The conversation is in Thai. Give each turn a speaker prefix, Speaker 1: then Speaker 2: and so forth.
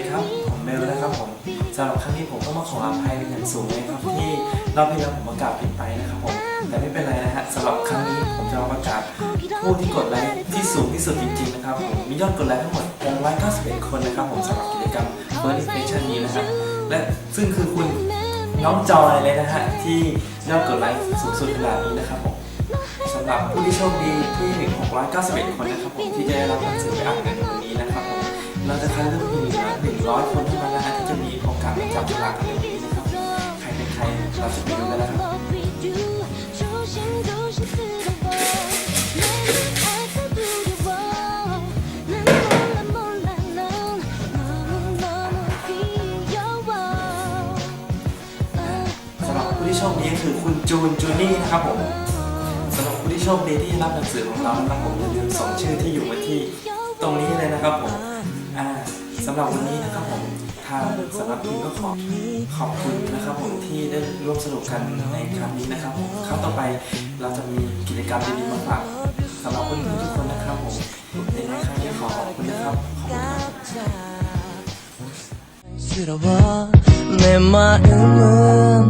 Speaker 1: ีครับ ผมเบลนะครับผมสำหรับครั้งนี้ผมก็มาขออภัยเป็นอย่างสูงเลยครับที่รอบที่แล้วผมประกาศผิดไปนะครับผมแต่ไม่เป็นไรนะฮะสำหรับครั้งนี้ผมจะประกาศผู้ที่กดไลค์ที่สูงที่สุดจริงๆนะครับผมมียอดกดไลค์ทั้งหมด191คนนะครับผมสำหรับกิจกรรมเวอร์ Impression นี้นะครับและซึ่งคือคุณน้องจอยเลยนะฮะที่ยอดกดไลค์สูงสุดเวลานี้นะครับผมสำหรับผู้ที่โชคดีที่ 691 คนนะครับผมที่จะได้รับหนังสือไปอ่านกัน ลือ100คนเท่านั้นนะที่จะมีโอกาสได้จับฉลากกันในวันนี้นะครับ ใครเป็นใครเราจะไปดูกันแล้วครับสำหรับผู้ที่โชคดีคือคุณจูนจูนี่นะครับผมสำหรับผู้ที่โชคดีที่รับหนังสือของเรานะครับผมอย่าลืมส่งชื่อที่อยู่มาที่ตรงนี้เลยนะครับผม หรับวันนี้นะครับผมทางสำหรับพิมก็ขอขอบคุณนะครับผมที่ได้ร่วมสนุกกันในครั้งนี้นะครับผมครั้งต่อไปเราจะมีกิจกรรมดีๆมาฝากสำหรับเพื่อนๆทุกคนนะครับผมในครั้งนี้ขอขอบคุณนะครับขอบคุณครั
Speaker 2: บ